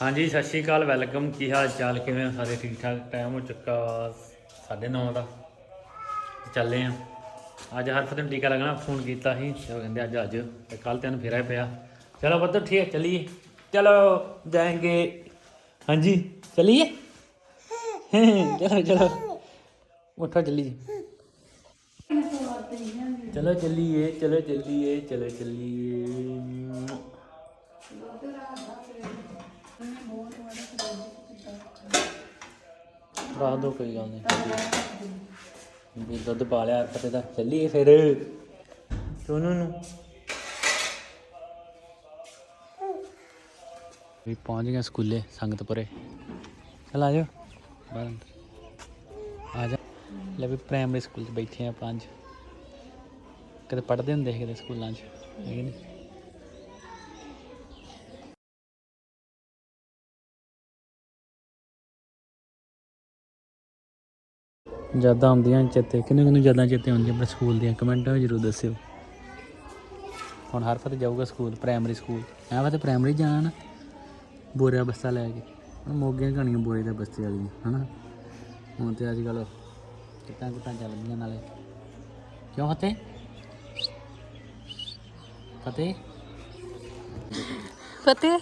ਹਾਂਜੀ, ਸਤਿ ਸ਼੍ਰੀ ਅਕਾਲ, ਵੈਲਕਮ। ਕੀ ਹਾਲ ਚਾਲ ਕਿਵੇਂ ਹੋ ਸਾਰੇ? ਠੀਕ ਠਾਕ ਟਾਈਮ ਹੋ ਚੁੱਕਾ ਵਾ 9:30 ਦਾ। ਚੱਲੇ ਆ। ਅੱਜ ਹਰਫਤ ਨੂੰ ਟੀਕਾ ਲੱਗਣਾ, ਫੋਨ ਕੀਤਾ ਸੀ। ਤੇ ਉਹ ਕਹਿੰਦੇ ਅੱਜ ਅੱਜ। ਤੇ ਕੱਲ ਤੈਨੂੰ ਫੇਰਾ ਪਿਆ। ਚਲੋ ਬੱਦਰ ਠੀਕ ਹੈ ਚਲੀਏ। ਚਲੋ, ਜਾਏਂਗੇ। ਹਾਂਜੀ, ਚਲੀਏ? ਚਲੋ ਚਲੋ। ਉਠੋ, ਚੱਲੀਏ। ਚਲੋ ਚੱਲੀਏ ਚਲੋ ਚੱਲੀਏ ਚਲੋ, ਚੱਲੀਏ। ਰਾਤ ਦੋ ਕੋਈ ਗੱਲ ਨਹੀਂ। ਵੀ ਦੁੱਧ ਪਾ ਲਿਆ, ਪਤੇ ਦਾ। ਚੱਲੀਏ ਫਿਰ। ਸੋਨੂ ਨੂੰ। ਵੀ ਪਹੁੰਚ ਗਏ ਸਕੂਲੇ, ਸੰਗਤਪੁਰੇ। ਚਲ ਆ ਜਾਓ। ਬਾਹਰ ਅੰਦਰ। ਆ ਜਾ। ਲੈ ਵੀ ਪ੍ਰਾਇਮਰੀ ਸਕੂਲ 'ਚ ਬੈਠੇ ਆ ਪੰਜ। ਕਦੇ ਪੜ੍ਹਦੇ ਹੁੰਦੇ ਸੀ ਕਿਤੇ ਸਕੂਲਾਂ 'ਚ। ਹੈ ਕਿ ਨਹੀਂ? ਯਾਦਾਂ ਆਉਂਦੀਆਂ ਚੇਤੇ। ਕਿੰਨੇ ਕਿੰਨੇ ਯਾਦਾਂ ਚੇਤੇ ਆਉਂਦੀਆਂ ਆਪਣੇ ਸਕੂਲ ਦੀਆਂ? ਕਮੈਂਟਾਂ ਵਿੱਚ ਜ਼ਰੂਰ ਦੱਸਿਓ। ਹੁਣ ਹਰਫਤ ਜਾਊਗਾ ਸਕੂਲ ਪ੍ਰਾਇਮਰੀ ਸਕੂਲ। ਐ ਵਾ ਤੇ ਪ੍ਰਾਇਮਰੀ ਜਾਣ ਬੋਰਿਆ ਬਸਤਾ ਲੈ ਕੇ। ਹੁਣ ਮੋਗੀਆਂ ਕਹਾਣੀਆਂ ਬੋਰੇ ਦੇ ਬਸਤੇ ਵਾਲੀਆਂ ਹਨਾ? ਹੁਣ ਤੇ ਅੱਜ ਕੱਲ ਕਿੱਦਾਂ ਕਿੱਦਾਂ ਚੱਲਦੀਆਂ ਨਾਲੇ। ਕਿਉਂ ਫਤਿਹ? ਫਤਿਹ? ਫਤਿਹ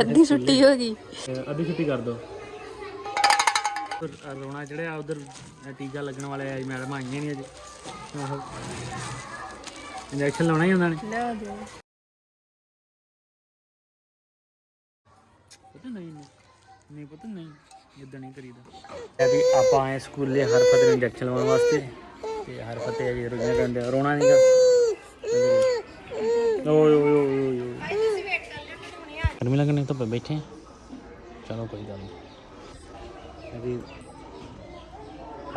ਅੱਧੀ ਛੁੱਟੀ ਹੋ ਗਈ। ਅੱਧੀ ਛੁੱਟੀ ਕਰ ਦੋ। ਰੋਣਾ ਚੜਿਆ ਉਧਰ ਟੀਕਾ ਲੱਗਣ ਵਾਲੇ ਆ ਮੈਡਮ ਆਈਆਂ ਨਹੀਂ ਅੱਜ। ਆਹੋ। ਇੰਜੈਕਸ਼ਨ ਲਾਉਣਾ ਹੀ ਉਹਨਾਂ ਨੇ। ਲੈ ਦੇ ਪਤਾ ਨਹੀਂ ਨਹੀਂ ਨਹੀਂ ਪਤਾ ਨਹੀਂ ਇਦਾਂ ਨਹੀਂ ਕਰੀਦਾ। ਇਹ ਵੀ ਆਪਾਂ ਆਏ ਸਕੂਲੇ ਹਰਫਤ ਨੂੰ ਇੰਜੈਕਸ਼ਨ ਲਵਾਉਣ ਵਾਸਤੇ। ਤੇ ਹਰਫਤ ਹੈ ਜੀ ਰੋਣਾ ਕਹਿੰਦੇ ਰੋਣਾ ਨਹੀਂਗਾ ਓਏ ਓਏ ਓਏ ਓਏ ਓਏ। ਗਰਮੀ ਲੱਗਣੀ ਤਾਂ ਬੈਠੇ। ਚਲੋ ਕੋਈ ਗੱਲ ਨਹੀਂ ਇਹ ਵੀ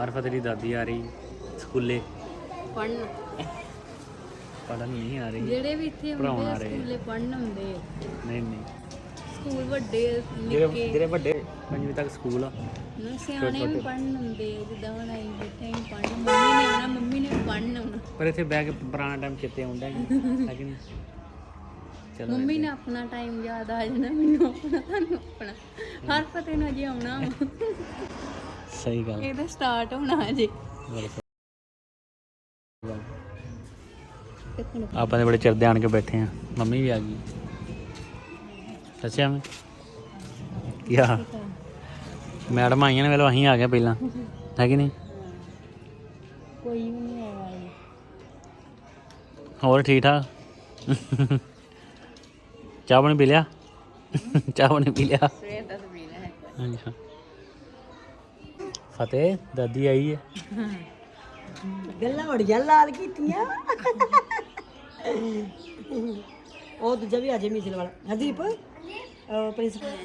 ਹਰਫਤ ਦੀ ਦਾਦੀ ਆ ਰਹੀ ਸਕੂਲੇ। ਪੜਨ ਪੜਨ ਨਹੀਂ ਆ ਰਹੀ। ਜਿਹੜੇ ਵੀ ਇੱਥੇ ਪੜ੍ਹਾਉਣ ਹੁੰਦੇ ਆ ਆ ਰਹੇ। ਸਕੂਲੇ ਪੜਨ ਹੁੰਦੇ ਆ। ਨਹੀਂ ਨਹੀਂ। ਸਕੂਲ ਵੱਡੇ ਜਿਹੜੇ ਨਿੱਕੇ। ਜਿਹੜੇ ਵੱਡੇ ਪੰਜਵੀਂ ਤੱਕ ਸਕੂਲ ਆ। ਨਾ ਸਿਆਣੇ ਵੀ ਪੜਨ ਹੁੰਦੇ ਆ, ਜਿੱਦਾਂ ਹੁਣ ਆਈ ਬੈਠੇ ਹੀ ਪੜਨ ਮੰਮੀ ਨੇ ਆਉਣਾ ਮੰਮੀ ਨੇ ਪੜਨ ਆਉਣਾ। ਪਰ ਇੱਥੇ ਬਹਿ ਕੇ ਪੁਰਾਣਾ ਟਾਈਮ ਕਿਤੇ ਆਉਂਦਾ ਹੈ ਹੈ ਕਿ ਨਹੀਂ? ਚਲੋ ਮੰਮੀ ਨੇ ਆਪਣਾ ਟਾਈਮ ਯਾਦ ਆ ਜਾਣਾ ਮੈਨੂੰ ਆਪਣਾ ਤੁਹਾਨੂੰ ਆਪਣਾ। ਹਰ ਫਤੇ ਨੂੰ ਅਜੇ ਆਉਣਾ। ਸਹੀ ਗੱਲ। ਇਹਦਾ ਸਟਾਰਟ ਹੋਣਾ ਅਜੇ। ਆਪਾਂ ਤੇ ਬੜੇ ਚਿਰ ਦੇ ਆਣ ਕੇ ਬੈਠੇ ਆ। ਮੰਮੀ ਵੀ ਆ ਗਈ। ਦੱਸਿਆ ਮੈਂ? ਕੀ ਆ ਮੈਡਮ ਆਈਆਂ ਨੇ ਵੇਲੋ ਅਸੀਂ ਆ ਗਏ ਪਹਿਲਾਂ। ਹੈ ਕਿ ਨਹੀਂ? ਕੋਈ ਵੀ ਨਹੀਂ ਆਇਆ। ਹੋਰ ਠੀਕ ਠਾਕ? ਚਾਹ ਪਾਣੀ ਪੀ ਲਿਆ? ਚਾਹ ਪਾਣੀ ਪੀ ਲਿਆ? ਸਵੇਰ ਦਾ ਪੀਣਾ ਹੈ। ਹਾਂਜੀ ਹਾਂ ਫਤਿਹ ਦਾਦੀ ਆਈ ਹੈ? ਗੱਲਾਂ ਬੜੀਆਂ ਲਾਲ ਕੀਤੀਆਂ। ਉਹ ਦੂਜਾ ਵੀ ਅਜੇ ਮਿਸਲ ਵਾਲਾ। ਹਰਦੀਪ ਪ੍ਰਿੰਸੀਪਲ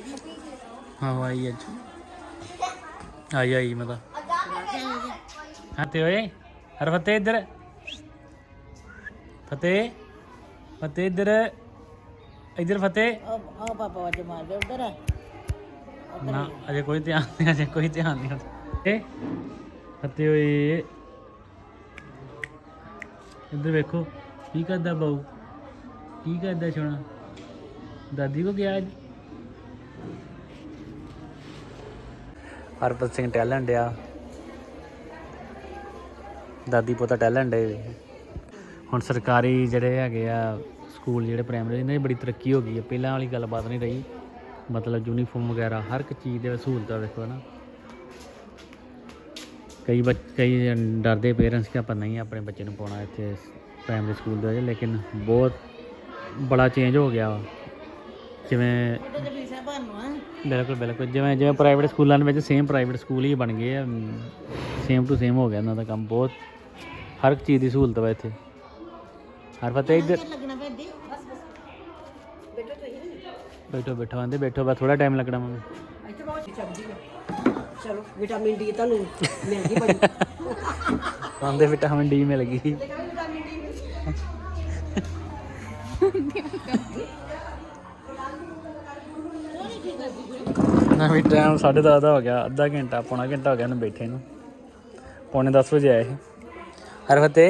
ਹਾਂ ਆਈ ਅੱਜ। ਆਈ ਆਈ ਮੈਂ ਤਾਂ। ਹਾਂ ਤੇ ਓਏ ਹਰ ਫਤਿਹ ਇੱਧਰ। ਫਤਿਹ ਫਤਿਹ ਇੱਧਰ। ਇੱਧਰ ਫਤਿਹ। ਆ ਪਾਪਾ ਵਾਜ ਮਾਰ ਦੇ ਉਧਰ ਨਾ ਅਜੇ ਕੋਈ ਧਿਆਨ ਨਹੀਂ ਅਜੇ ਕੋਈ ਧਿਆਨ ਨਹੀਂ ਏ ਫਤਿਹ ਓਏ। ਇੱਧਰ ਵੇਖੋ ਕੀ ਕਰਦਾ ਬਾਊ? ਕੀ ਕਰਦਾ ਸੋਣਾ ਦਾਦੀ ਕੋ ਗਿਆ ਅੱਜ? ਹਰਪਤ ਸਿੰਘ ਟੈਲੈਂਟ ਆ ਦਾਦੀ ਪੋਤਾ ਟੈਲੈਂਟ ਹੈ ਹੁਣ ਸਰਕਾਰੀ ਜਿਹੜੇ ਹੈਗੇ ਆ ਸਕੂਲ ਜਿਹੜੇ ਪ੍ਰਾਇਮਰੀ ਇਹਨਾਂ ਦੀ ਬੜੀ ਤਰੱਕੀ ਹੋ ਗਈ ਹੈ। ਪਹਿਲਾਂ ਵਾਲੀ ਗੱਲਬਾਤ ਨਹੀਂ ਰਹੀ। ਮਤਲਬ ਯੂਨੀਫਾਰਮ ਵਗੈਰਾ, ਹਰ ਇੱਕ ਚੀਜ਼ ਦੇ ਵਿੱਚ ਸਹੂਲਤਾਂ ਵੇਖੋ ਨਾ ਕਈ ਬੱਚ, ਕਈ ਡਰਦੇ ਪੇਰੈਂਟਸ ਕਿ ਆਪਾਂ ਨਹੀਂ ਆਪਣੇ ਬੱਚੇ ਨੂੰ ਪਾਉਣਾ ਇੱਥੇ ਪ੍ਰਾਇਮਰੀ ਸਕੂਲ ਦੇ ਵਿੱਚ, ਲੇਕਿਨ ਬਹੁਤ ਬੜਾ ਚੇਂਜ ਹੋ ਗਿਆ ਵਾ। ਜਿਵੇਂ ਬਿਲਕੁਲ ਬਿਲਕੁਲ। ਜਿਵੇਂ ਜਿਵੇਂ ਪ੍ਰਾਈਵੇਟ ਸਕੂਲਾਂ ਦੇ ਵਿੱਚ ਸੇਮ ਪ੍ਰਾਈਵੇਟ ਸਕੂਲ ਹੀ ਬਣ ਗਏ ਆ ਸੇਮ ਟੂ ਸੇਮ ਹੋ ਗਿਆ ਇਹਨਾਂ ਦਾ ਕੰਮ। ਬਹੁਤ ਹਰ ਇੱਕ ਚੀਜ਼ ਦੀ ਸਹੂਲਤ ਵਾ ਇੱਥੇ। ਹਰ ਫਤਿਹ ਇੱਧਰ ਲੱਗਣਾ ਪੈਂਦੀ ਬਸ ਬਸ ਬੈਠੋ ਤੁਸੀਂ ਬੈਠੋ ਬੈਠੋ ਆਂਦੇ ਬੈਠੋ ਬਸ ਥੋੜਾ ਟਾਈਮ ਲੱਗਣਾ ਮੰਮੀ। ਇੱਥੇ ਬਹੁਤ ਚੱਲਦੀ ਆ। ਚਲੋ ਵਿਟਾਮਿਨ ਡੀ ਤੁਹਾਨੂੰ ਮਿਲ ਗਈ ਬੜੀ ਆਂਦੇ ਵਿਟਾਮਿਨ ਡੀ ਮਿਲ ਗਈ। ਨਾ ਵੀ ਟਾਈਮ 10:30 ਦਾ ਹੋ ਗਿਆ ਅੱਧਾ ਘੰਟਾ ਪੌਣਾ ਘੰਟਾ ਹੋ ਗਿਆ ਇਹਨੂੰ ਬੈਠੇ ਨੂੰ। ਪੌਣੇ 10 ਵਜੇ ਆਏ ਸੀ। ਹਰ ਫਤੇ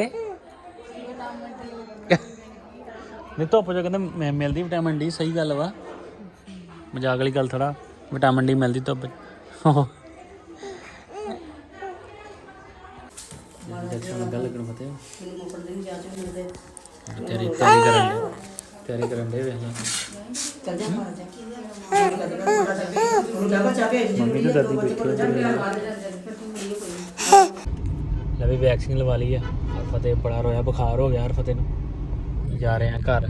ਨਹੀਂ ਧੁੱਪ ਚ ਕਹਿੰਦੇ ਮਿ- ਮਿਲਦੀ ਵਿਟਾਮਿਨ ਡੀ ਸਹੀ ਗੱਲ ਵਾ। ਮਜ਼ਾਕ ਵਾਲੀ ਗੱਲ ਥੋੜਾ ਵਿਟਾਮਿਨ ਡੀ ਮਿਲਦੀ ਤਾਂ ਇੰਜੈਕਸ਼ਨ ਗੱਲ ਲੱਗਣ ਫਤੇ ਮੈਨੂੰ ਮੁੱਕਣ ਦੇ ਨਹੀਂ ਜਾ ਚ ਮਿਲਦੇ ਤੇਰੀ ਤਿਆਰੀ ਕਰਨ ਦੇ ਤਿਆਰੀ ਕਰਨ ਦੇ ਵੇਖ ਲੈ। ਚੱਲ ਜਾ ਮਾਰ ਜਾ ਹੁਣ ਜਾ ਬੱਚਾ ਭੇਜ ਜੀ ਮੰਮੀ ਨੂੰ ਦਾਦੀ ਬੈਠੀ ਹੈ। ਲੈ ਵੀ ਵੈਕਸੀਨ ਲਵਾ ਲਈ ਆ। ਫਤਿਹ ਬੜਾ ਰੋਇਆ ਬੁਖਾਰ ਹੋ ਗਿਆ ਹਰ ਫਤਿਹ ਨੂੰ। ਜਾ ਰਹੇ ਆ ਘਰ।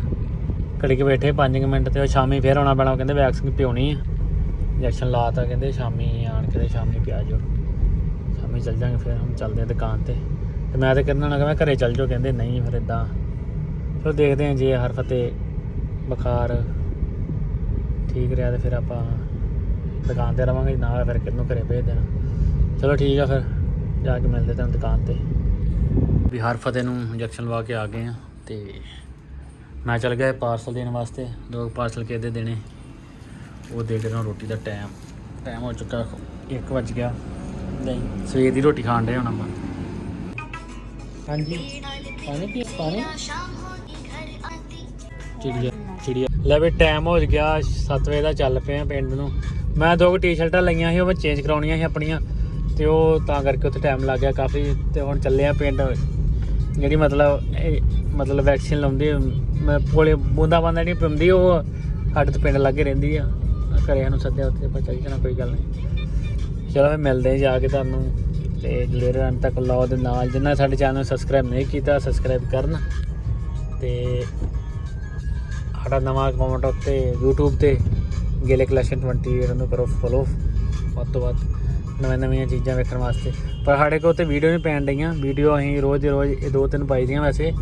ਘੜੀ ਕੇ ਬੈਠੇ 5 ਮਿੰਟ ਤੇ ਉਹ ਸ਼ਾਮੀ ਫੇਰ ਆਉਣਾ ਪੈਣਾ, ਉਹ ਕਹਿੰਦੇ ਵੈਕਸੀਨ ਪਿਉਣੀ ਆ। ਇੰਜੈਕਸ਼ਨ ਲਾਤਾ ਕਹਿੰਦੇ ਸ਼ਾਮੀ ਆਣ ਕੇ ਤੇ ਸ਼ਾਮੀ ਪਿਆ ਜੋ। ਸ਼ਾਮੀ ਚੱਲ ਜਾਾਂਗੇ ਫਿਰ ਹਮ ਚੱਲਦੇ ਆ ਦੁਕਾਨ ਤੇ। ਤੇ ਮੈਂ ਤਾਂ ਕਹਿੰਦਾ ਨਾ ਕਿ ਮੈਂ ਘਰੇ ਚੱਲ ਜਾਓ, ਕਹਿੰਦੇ ਨਹੀਂ ਫਿਰ ਇਦਾਂ ਚਲੋ ਦੇਖਦੇ ਆ ਜੇ ਹਰ ਫਤਿਹ ਬੁਖਾਰ ਠੀਕ ਰਿਹਾ ਤੇ ਫਿਰ ਆਪਾਂ ਦੁਕਾਨ ਤੇ ਰਵਾਂਗੇ ਨਾ ਹੋਇਆ ਫਿਰ ਕਿਹਨੂੰ ਘਰੇ ਭੇਜ ਦੇਣਾ। ਚਲੋ ਠੀਕ ਆ ਫਿਰ, ਜਾ ਕੇ ਮਿਲਦੇ ਤੁਹਾਨੂੰ ਦੁਕਾਨ ਤੇ। ਵੀ ਹਰ ਫਤਿਹ ਨੂੰ ਇੰਜੈਕਸ਼ਨ ਲਵਾ ਕੇ ਆ ਗਏ ਆ ਤੇ ਮੈਂ ਚੱਲ ਗਿਆ ਪਾਰਸਲ ਦੇਣ ਵਾਸਤੇ ਦੋ ਪਾਰਸਲ ਕਿਹਦੇ ਦੇਣੇ। ਉਹ ਦੇ ਕੇ ਨਾ ਰੋਟੀ ਦਾ ਟਾਈਮ ਟਾਈਮ ਹੋ ਚੁੱਕਾ 1 ਵਜ ਗਿਆ। ਨਹੀਂ। ਸਵੇਰ ਦੀ ਰੋਟੀ ਖਾਣ ਦੇ ਹੁਣ ਆਪਾਂ। ਹਾਂਜੀ। ਪਾਣੀ ਪੀ ਪਾਣੀ? ਚਿੜੀਆ ਚਿੜੀਆ। ਲੈ ਵੀ ਟਾਈਮ ਹੋ ਗਿਆ 7 ਵਜੇ ਦਾ ਚੱਲ ਪਿਆ ਪਿੰਡ ਨੂੰ। ਮੈਂ ਦੋ ਕੁ ਟੀ-ਸ਼ਰਟਾਂ ਲਈਆਂ ਸੀ ਉਹ ਮੈਂ ਚੇਂਜ ਕਰਾਉਣੀਆਂ ਸੀ ਆਪਣੀਆਂ। ਤੇ ਉਹ ਤਾਂ ਕਰਕੇ ਉੱਥੇ ਟਾਈਮ ਲੱਗ ਗਿਆ ਕਾਫੀ ਤੇ ਹੁਣ ਚੱਲੇ ਆ ਪਿੰਡ। ਜਿਹੜੀ ਮਤਲਬ ਇਹ ਮਤਲਬ ਵੈਕਸੀਨ ਲਾਉਂਦੀ ਮੈਂ ਪੋਲੇ ਬੂੰਦਾ ਬੰਦਾ ਜਿਹੜੀ ਪਿੰਦੀ, ਉਹ ਸਾਡੇ ਤੋਂ ਪਿੰਡ ਲੱਗੇ ਰਹਿੰਦੀ ਆ। ਘਰੇ ਨੂੰ ਸੱਦਿਆ ਉੱਥੇ, ਆਪਾਂ ਚੱਲ ਜਾਣਾ, ਕੋਈ ਗੱਲ ਨਹੀਂ। ਚਲੋ ਫਿਰ ਮਿਲਦੇ ਹਾਂ ਜਾ ਕੇ ਤੁਹਾਨੂੰ, ਤੇ ਜੁੜੇ ਰਹਿਣ ਤੱਕ ਲਾਓ ਦੇ ਨਾਲ ਜਿੰਨਾ ਸਾਡੇ ਚੈਨਲ ਨੂੰ ਸਬਸਕ੍ਰਾਈਬ ਨਹੀਂ ਕੀਤਾ ਸਬਸਕ੍ਰਾਈਬ ਕਰਨ। ਤੇ ਸਾਡਾ ਨਵਾਂ ਅਕਾਊਂਟ ਉੱਤੇ, YouTube ਤੇ, ਗੇਲੇ ਕਲੈਕਸ਼ਨ 28 ਨੂੰ ਕਰੋ ਫੋਲੋ ਵੱਧ ਤੋਂ ਵੱਧ। ਨਵੇਂ ਨਵੀਆਂ ਚੀਜ਼ਾਂ ਵੇਖਣ ਵਾਸਤੇ। ਪਰ ਸਾਡੇ ਕੋਲ ਤੇ ਵੀਡੀਓ ਨਹੀਂ ਪੈਣ ਡਈਆਂ। ਵੀਡੀਓ ਅਸੀਂ ਰੋਜ਼ ਦੀ ਰੋਜ਼ ਇਹ ਦੋ ਤਿੰਨ ਪਾਈ ਦੀਆਂ ਵੈਸੇ।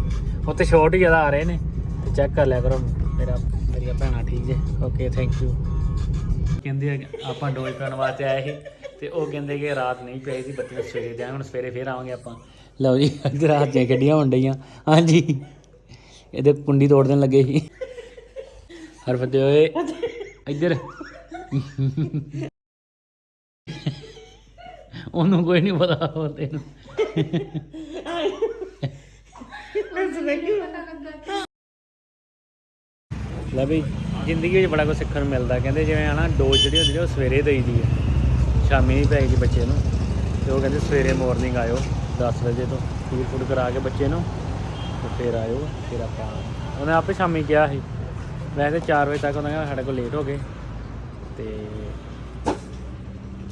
ਉੱਤੇ ਸ਼ਾਰਟ ਹੀ ਜ਼ਿਆਦਾ ਆ ਰਹੇ ਨੇ। ਤੇ ਚੈੱਕ ਕਰ ਲਿਆ ਕਰੋ। ਮੇਰਾ ਮੇਰੀਆਂ ਭੈਣਾਂ ਠੀਕ ਜੇ। ਓਕੇ ਥੈਂਕ ਯੂ ਕਹਿੰਦੇ ਆਪਾਂ ਡੋਜ਼ ਕਰਨ ਵਾਸਤੇ ਆਏ ਸੀ। ਤੇ ਉਹ ਕਹਿੰਦੇ ਕਿ ਰਾਤ ਨਹੀਂ ਪਈ ਸੀ ਬੱਤੀਆਂ ਸਵੇਰੇ ਜਾਏ ਹੁਣ ਸਵੇਰੇ ਫੇਰ ਆਵਾਂਗੇ ਆਪਾਂ। ਲਓ ਜੀ, ਅੱਜ ਰਾਤ ਦੀਆਂ ਗੱਡੀਆਂ ਹੋਣ ਡਈਆਂ। ਹਾਂਜੀ। ਇਹਦੇ ਕੁੰਡੀ ਤੋੜ ਦੇਣ ਲੱਗੇ ਸੀ। ਹਰਫਤੇ ਓਏ। ਇੱਧਰ। ਉਹਨੂੰ ਕੋਈ ਨਹੀਂ ਪਤਾ ਹੋਰ ਤੈਨੂੰ। ਲੈ ਵੀ ਜ਼ਿੰਦਗੀ ਵਿੱਚ ਬੜਾ ਕੁਝ ਸਿੱਖਣ ਨੂੰ ਮਿਲਦਾ। ਕਹਿੰਦੇ ਜਿਵੇਂ ਹਨਾ ਡੋਜ਼ ਜਿਹੜੀ ਹੁੰਦੀ ਆ ਉਹ ਸਵੇਰੇ ਦੇਈਦੀ ਹੈ ਸ਼ਾਮੀ ਨਹੀਂ ਪੈਂਦੀ ਬੱਚੇ ਨੂੰ। ਤੇ ਉਹ ਕਹਿੰਦੇ ਸਵੇਰੇ ਮਾਰਨਿੰਗ ਆਇਓ 10 ਵਜੇ ਤੋਂ ਫੀਡ ਫੂਡ ਕਰਾ ਕੇ ਬੱਚੇ ਨੂੰ ਤੇ ਫਿਰ ਆਇਓ ਫਿਰ ਆਪਾਂ ਉਹਨੇ ਆਪੇ ਸ਼ਾਮੀ ਕਿਹਾ ਸੀ। ਵੈਸੇ 4 ਵਜੇ ਤੱਕ ਉਹਨਾਂ ਕਹਿੰਦਾ ਸਾਡੇ ਕੋਲ ਲੇਟ ਹੋ ਗਏ। ਤੇ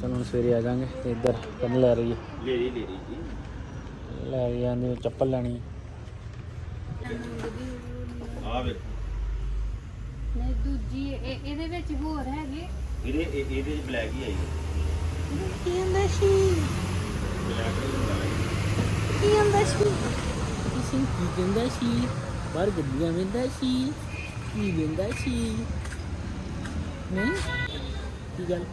ਚਲੋ ਹੁਣ ਸਵੇਰੇ ਆ ਜਾਾਂਗੇ ਤੇ ਇੱਧਰ ਕੰਨ ਲੈ ਰਹੀ ਹੈ ਲੈ ਲਈ ਲੈ ਲਈ ਜੀ। ਲੈ ਰਹੀ ਜਾਂਦੀ ਚੱਪਲ ਲੈਣੀ ਆ। ਵੇ ਨਹੀਂ ਦੂਜੀ ਇਹ- ਇਹਦੇ ਵਿੱਚ ਹੋਰ ਹੈਗੇ। ਇਹਦੇ ਇਹ- ਇਹਦੇ ਚ ਬਲੈਕ ਹੀ ਆਈ ਹੈ। ਕੀ ਹੁੰਦਾ ਸੀ? ਕੀ ਹੁੰਦਾ ਸੀ? ਕਿਸੇ ਕੀ ਕਹਿੰਦਾ ਸੀ? ਬਾਹਰ ਗੱਡੀਆਂ ਵੇਂਦਾ ਸੀ। ਕੀ ਵੇਂਦਾ ਸੀ? ਨਹੀਂ? ਕੀ ਗੱਲ?